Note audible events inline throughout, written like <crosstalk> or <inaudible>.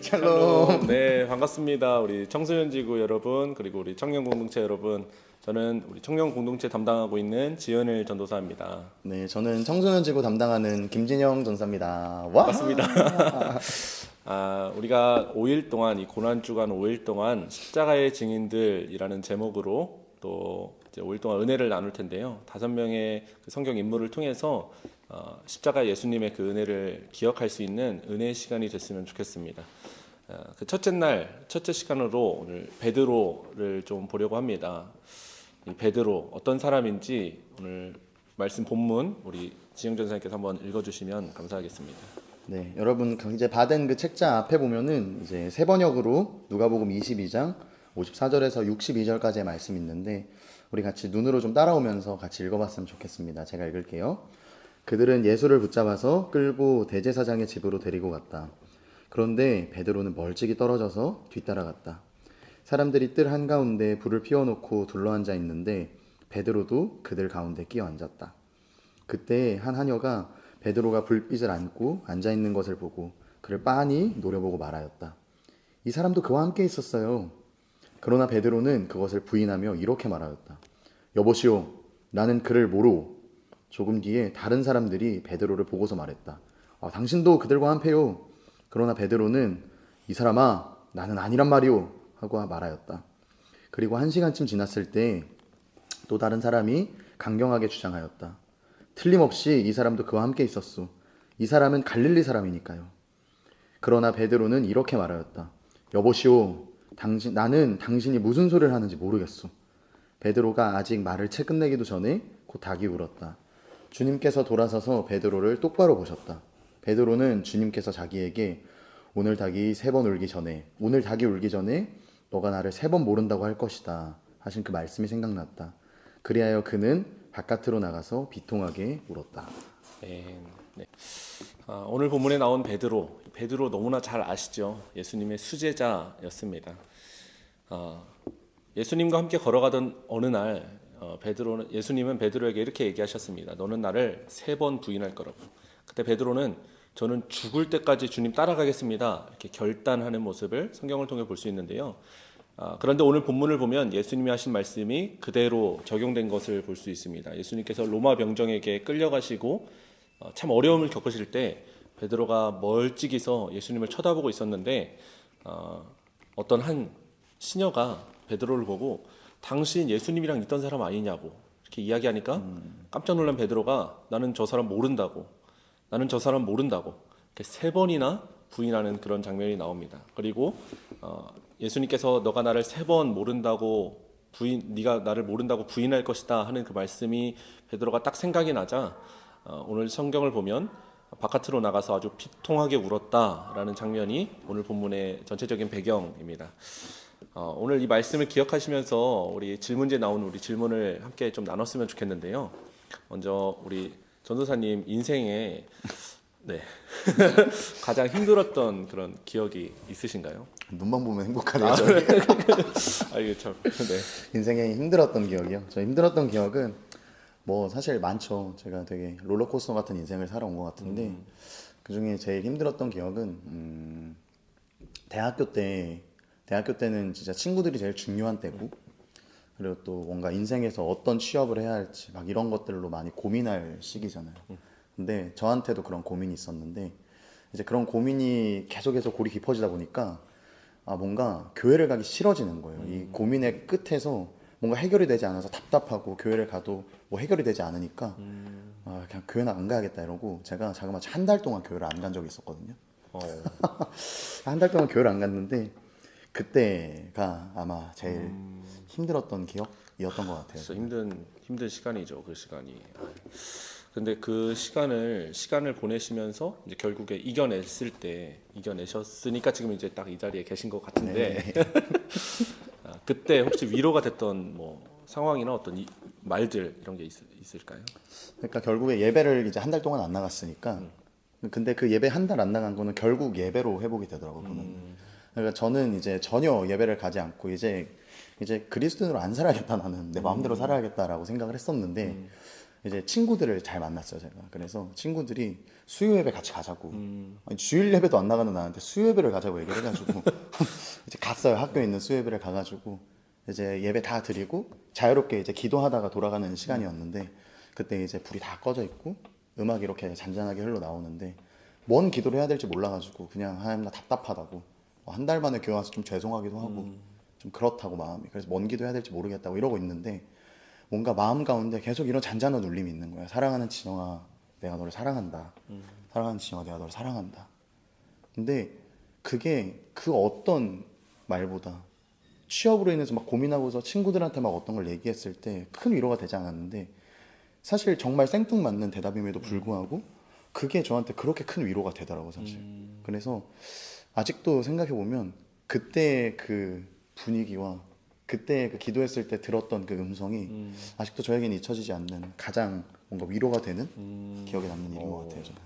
샬롬. 네, 반갑습니다. 우리 청소년 지구 여러분, 그리고 우리 청년 공동체 여러분. 저는 우리 청년 공동체 담당하고 있는 지연일 전도사입니다. 네, 저는 청소년 지구 담당하는 김진영 전사입니다. 와. 반갑습니다. <laughs> 아, 우리가 5일 동안 이 고난 주간 5일 동안 십자가의 증인들이라는 제목으로 또 이제 5일 동안 은혜를 나눌 텐데요. 다섯 명의 그 성경 인물을 통해서 어, 십자가 예수님의 그 은혜를 기억할 수 있는 은혜의 시간이 됐으면 좋겠습니다. 어, 그 첫째 날 첫째 시간으로 오늘 베드로를 좀 보려고 합니다. 이 베드로 어떤 사람인지 오늘 말씀 본문 우리 지영 전 사님께서 한번 읽어주시면 감사하겠습니다. 네, 여러분 이제 받은 그 책자 앞에 보면은 이제 세 번역으로 누가복음 22장 54절에서 62절까지의 말씀이 있는데 우리 같이 눈으로 좀 따라오면서 같이 읽어봤으면 좋겠습니다. 제가 읽을게요. 그들은 예수를 붙잡아서 끌고 대제사장의 집으로 데리고 갔다. 그런데 베드로는 멀찍이 떨어져서 뒤따라갔다. 사람들이 뜰 한가운데 불을 피워놓고 둘러앉아 있는데 베드로도 그들 가운데 끼어 앉았다. 그때 한 하녀가 베드로가 불빛을 안고 앉아 있는 것을 보고 그를 빤히 노려보고 말하였다. 이 사람도 그와 함께 있었어요. 그러나 베드로는 그것을 부인하며 이렇게 말하였다. 여보시오, 나는 그를 모르오. 조금 뒤에 다른 사람들이 베드로를 보고서 말했다. 아, 당신도 그들과 함께요. 그러나 베드로는 이 사람아, 나는 아니란 말이오. 하고 말하였다. 그리고 한 시간쯤 지났을 때 또 다른 사람이 강경하게 주장하였다. 틀림없이 이 사람도 그와 함께 있었소. 이 사람은 갈릴리 사람이니까요. 그러나 베드로는 이렇게 말하였다. 여보시오, 당신, 나는 당신이 무슨 소리를 하는지 모르겠소. 베드로가 아직 말을 채 끝내기도 전에 곧 닭이 울었다. 주님께서 돌아서서 베드로를 똑바로 보셨다. 베드로는 주님께서 자기에게 오늘 닭이 세 번 울기 전에, 오늘 닭이 울기 전에 너가 나를 세 번 모른다고 할 것이다. 하신 그 말씀이 생각났다. 그리하여 그는 바깥으로 나가서 비통하게 울었다. 네, 네. 아, 오늘 본문에 나온 베드로, 베드로 너무나 잘 아시죠? 예수님의 수제자였습니다. 아, 예수님과 함께 걸어가던 어느 날 어, 베드로는 예수님은 베드로에게 이렇게 얘기하셨습니다. 너는 나를 세 번 부인할 거라고. 그때 베드로는 저는 죽을 때까지 주님 따라가겠습니다. 이렇게 결단하는 모습을 성경을 통해 볼 수 있는데요. 아, 그런데 오늘 본문을 보면 예수님이 하신 말씀이 그대로 적용된 것을 볼 수 있습니다. 예수님께서 로마 병정에게 끌려가시고 어, 참 어려움을 겪으실 때 베드로가 멀찍이서 예수님을 쳐다보고 있었는데 어, 어떤 한 시녀가 베드로를 보고 당신 예수님이랑 있던 사람 아니냐고 이렇게 이야기하니까 깜짝 놀란 베드로가 나는 저 사람 모른다고 나는 저 사람 모른다고 이렇게 세 번이나 부인하는 그런 장면이 나옵니다. 그리고 어, 예수님께서 너가 나를 세 번 모른다고 부인 네가 나를 모른다고 부인할 것이다 하는 그 말씀이 베드로가 딱 생각이 나자 어, 오늘 성경을 보면 바깥으로 나가서 아주 비통하게 울었다라는 장면이 오늘 본문의 전체적인 배경입니다. 어, 오늘 이 말씀을 기억하시면서 우리 질문지에 나온 우리 질문을 함께 좀 나눴으면 좋겠는데요. 먼저 우리 전도사님 인생에 네 <laughs> 가장 힘들었던 그런 기억이 있으신가요? 눈만 보면 행복하네요. 아, 저아 이게 참 네. 인생에 힘들었던 기억이요. 저 힘들었던 기억은 뭐 사실 많죠. 제가 되게 롤러코스터 같은 인생을 살아온 것 같은데 그 중에 제일 힘들었던 기억은 음, 대학교 때 대학교 때는 진짜 친구들이 제일 중요한 때고 그리고 또 뭔가 인생에서 어떤 취업을 해야 할지 막 이런 것들로 많이 고민할 시기잖아요. 근데 저한테도 그런 고민이 있었는데 이제 그런 고민이 계속해서 골이 깊어지다 보니까 아 뭔가 교회를 가기 싫어지는 거예요. 이 고민의 끝에서 뭔가 해결이 되지 않아서 답답하고 교회를 가도 뭐 해결이 되지 않으니까 아 그냥 교회는 안 가야겠다 이러고 제가 자그마치 한 달 동안 교회를 안 간 적이 있었거든요. 어, <laughs> 한달 동안 교회를 안 갔는데 그때가 아마 제일 힘들었던 기억이었던 것 같아요. 진짜 힘든 힘든 시간이죠 그 시간이. 아, 근데 그 시간을 시간을 보내시면서 이제 결국에 이겨냈을 때 이겨내셨으니까 지금 이제 딱 이 자리에 계신 것 같은데 <laughs> 아, 그때 혹시 위로가 됐던 뭐 상황이나 어떤 이, 말들 이런 게 있, 있을까요? 그러니까 결국에 예배를 이제 한 달 동안 안 나갔으니까 근데 그 예배 한 달 안 나간 거는 결국 예배로 회복이 되더라고요. 그거는. 그러니까 저는 이제 전혀 예배를 가지 않고 이제 이제 그리스도인으로 안 살아야겠다 나는 내 마음대로 살아야겠다라고 생각을 했었는데 이제 친구들을 잘 만났어요 제가. 그래서 친구들이 수요 예배 같이 가자고. 음. 아니, 주일 예배도 안 나가는 나한테 수요 예배를 가자고 얘기를 해가지고 <laughs> 이제 갔어요. 학교에 있는 수요 예배를 가가지고 이제 예배 다 드리고 자유롭게 이제 기도하다가 돌아가는 시간이었는데 그때 이제 불이 다 꺼져 있고 음악이 이렇게 잔잔하게 흘러 나오는데 뭔 기도를 해야 될지 몰라가지고 그냥 하나님 나 답답하다고 뭐 한 달 만에 교회 와서 좀 죄송하기도 하고 좀 그렇다고 마음이 그래서 뭔 기도 해야 될지 모르겠다고 이러고 있는데 뭔가 마음 가운데 계속 이런 잔잔한 울림이 있는 거야. 사랑하는 진영아 내가 너를 사랑한다. 사랑하는 진영아 내가 너를 사랑한다. 근데 그게 그 어떤 말보다 취업으로 인해서 막 고민하고서 친구들한테 막 어떤 걸 얘기했을 때 큰 위로가 되지 않았는데 사실 정말 생뚱맞는 대답임에도 불구하고 그게 저한테 그렇게 큰 위로가 되더라고 사실. 그래서 아직도 생각해 보면 그때 그 분위기와 그때 그 기도했을 때 들었던 그 음성이 아직도 저에게는 잊혀지지 않는 가장 뭔가 위로가 되는 기억에 남는 일인 것 같아요. 저는.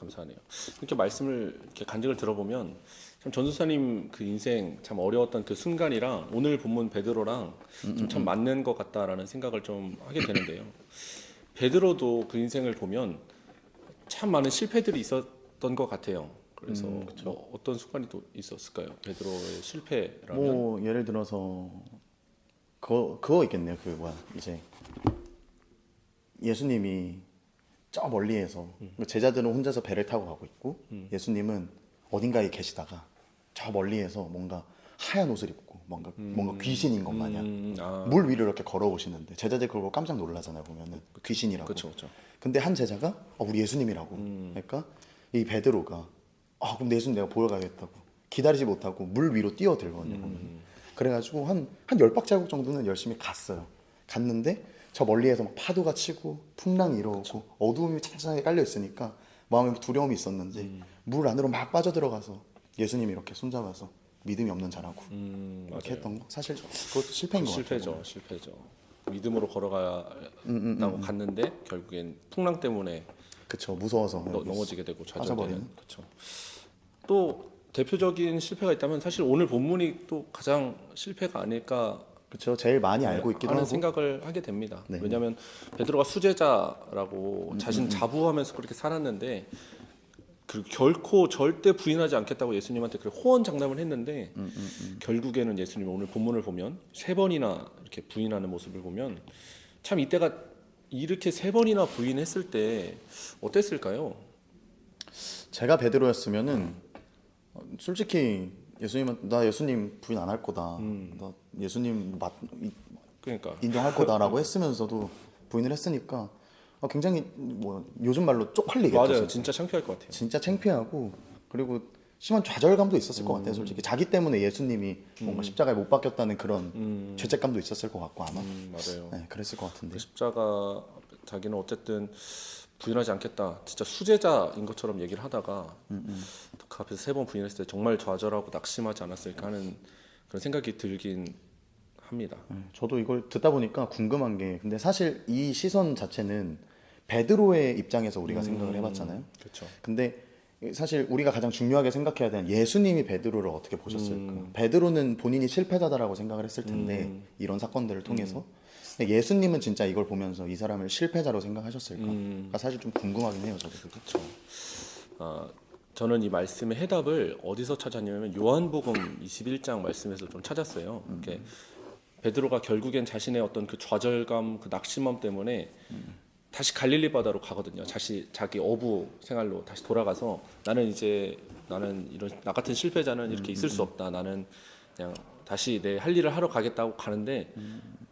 감사하네요. 이렇게 말씀을 이렇게 간증을 들어보면 참 전도사님 그 인생 참 어려웠던 그 순간이랑 오늘 본문 베드로랑 좀 참 맞는 것 같다라는 생각을 좀 하게 되는데요. 베드로도 그 인생을 보면 참 많은 실패들이 있었던 것 같아요. 그래서 뭐 어떤 순간이 또 있었을까요? 베드로의 실패라면 뭐 예를 들어서 그거 그거 있겠네요. 그 뭐야 이제 예수님이 저 멀리에서 그 제자들은 혼자서 배를 타고 가고 있고 예수님은 어딘가에 계시다가 저 멀리에서 뭔가 하얀 옷을 입고 뭔가 뭔가 귀신인 것 마냥 음, 아, 물 위를 이렇게 걸어오시는데 제자들 그걸 보고 깜짝 놀라잖아요 보면은 그 귀신이라고. 그렇죠, 그렇죠. 근데 한 제자가 어, 우리 예수님이라고. 그러니까 이 베드로가 아 그럼 예수님 내가 보여가야겠다고 기다리지 못하고 물 위로 뛰어들거든요. 보면. 그래가지고 한한 열 박자국 정도는 열심히 갔어요. 갔는데 저 멀리에서 막 파도가 치고 풍랑이 일어오고 어두움이 찬찬하게 깔려 있으니까 마음에 두려움이 있었는지 물 안으로 막 빠져 들어가서 예수님이 이렇게 손잡아서 믿음이 없는 자라고 음, 이렇게 맞아요. 했던 거 사실 그것도 실패인 것 같아요. 실패죠, 실패죠. 믿음으로 걸어가다고 갔는데 결국엔 풍랑 때문에 그쵸 무서워서 너- 넘어지게 되고 빠져버리는. 좌절되는 그렇죠. 또 대표적인 실패가 있다면 사실 오늘 본문이 또 가장 실패가 아닐까 그쵸 제일 많이 알고 있기도 하는 하고 생각을 하게 됩니다. 네. 왜냐하면 베드로가 수제자라고 자신 자부하면서 그렇게 살았는데 그 결코 절대 부인하지 않겠다고 예수님한테 그 호언 장담을 했는데 결국에는 예수님 오늘 본문을 보면 세 번이나 이렇게 부인하는 모습을 보면 참 이때가 이렇게 세 번이나 부인했을 때 어땠을까요? 제가 베드로였으면은 어, 솔직히 예수님은 나 예수님 부인 안 할 거다. 음. 나 예수님 맞, 이- 그러니까 인정할 거다라고 했으면서도 부인을 했으니까 어, 굉장히 뭐 요즘 말로 쪽팔리겠죠. 맞아요. 진짜 창피할 것 같아요. 진짜 창피하고 그리고 심한 좌절감도 있었을 것 음. 같아요. 솔직히 자기 때문에 예수님이 뭔가 십자가에 못 박혔다는 그런 죄책감도 있었을 것 같고 아마 음, 맞아요. 네, 그랬을 것 같은데 그 십자가 자기는 어쨌든 부인하지 않겠다. 진짜 수제자인 것처럼 얘기를 하다가 그 앞에서 세 번 부인했을 때 정말 좌절하고 낙심하지 않았을까 하는 그런 생각이 들긴 합니다. 네, 저도 이걸 듣다 보니까 궁금한 게 근데 사실 이 시선 자체는 베드로의 입장에서 우리가 생각을 해봤잖아요. 그렇죠. 근데 사실 우리가 가장 중요하게 생각해야 되는 예수님이 베드로를 어떻게 보셨을까? 베드로는 본인이 실패자다라고 생각을 했을 텐데 이런 사건들을 통해서 근데 예수님은 진짜 이걸 보면서 이 사람을 실패자로 생각하셨을까? 그러니까 사실 좀 궁금하긴 해요, 저도. 그렇죠. 아, 저는 이 말씀의 해답을 어디서 찾았냐면 요한복음 21장 말씀에서 좀 찾았어요. 이렇게 베드로가 결국엔 자신의 어떤 그 좌절감, 그 낙심함 때문에 다시 갈릴리 바다로 가거든요. 다시 자기 어부 생활로 다시 돌아가서 나는 이제 나는 이런 나 같은 실패자는 이렇게 있을 수 없다. 나는 그냥 다시 내 할 일을 하러 가겠다고 가는데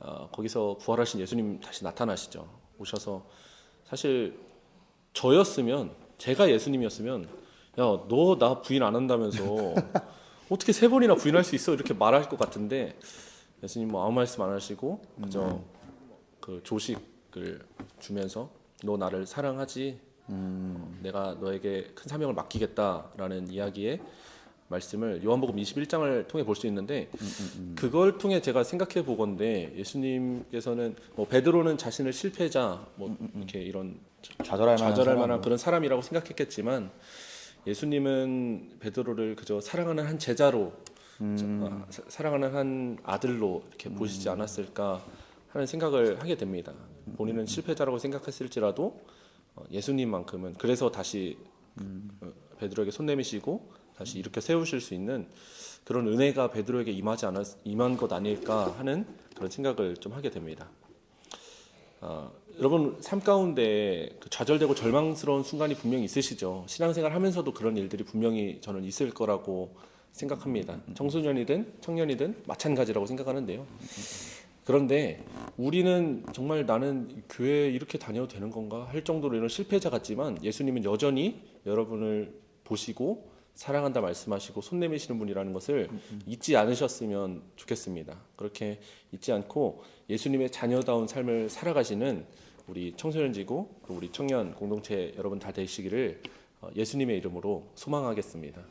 어, 거기서 부활하신 예수님 다시 나타나시죠. 오셔서 사실 저였으면 제가 예수님이었으면 야 너 나 부인 안 한다면서 <laughs> 어떻게 세 번이나 부인할 수 있어 이렇게 말할 것 같은데 예수님 뭐 아무 말씀 안 하시고 그저 그 조식을 주면서 너 나를 사랑하지 내가 너에게 큰 사명을 맡기겠다라는 이야기에 말씀을 요한복음 21장을 통해 볼 수 있는데 그걸 통해 제가 생각해 보건데 예수님께서는 뭐 베드로는 자신을 실패자 뭐 이렇게 이런 좌절할 만한 좌절할. 만한 그런 사람이라고 생각했겠지만 예수님은 베드로를 그저 사랑하는 한 제자로 저- 아, 사- 사랑하는 한 아들로 이렇게 보시지 않았을까 하는 생각을 하게 됩니다. 본인은 실패자라고 생각했을지라도 어, 예수님만큼은 그래서 다시 어, 베드로에게 손 내미시고 다시 이렇게 세우실 수 있는 그런 은혜가 베드로에게 임하지 않았 임한 것 아닐까 하는 그런 생각을 좀 하게 됩니다. 아, 여러분 삶 가운데 그 좌절되고 절망스러운 순간이 분명히 있으시죠. 신앙생활 하면서도 그런 일들이 분명히 저는 있을 거라고 생각합니다. 청소년이든 청년이든 마찬가지라고 생각하는데요. 그런데 우리는 정말 나는 교회 이렇게 다녀도 되는 건가 할 정도로 이런 실패자 같지만 예수님은 여전히 여러분을 보시고 사랑한다 말씀하시고 손 내미시는 분이라는 것을 잊지 않으셨으면 좋겠습니다. 그렇게 잊지 않고 예수님의 자녀다운 삶을 살아가시는 우리 청소년지구 또 우리 청년 공동체 여러분 다 되시기를 어, 예수님의 이름으로 소망하겠습니다.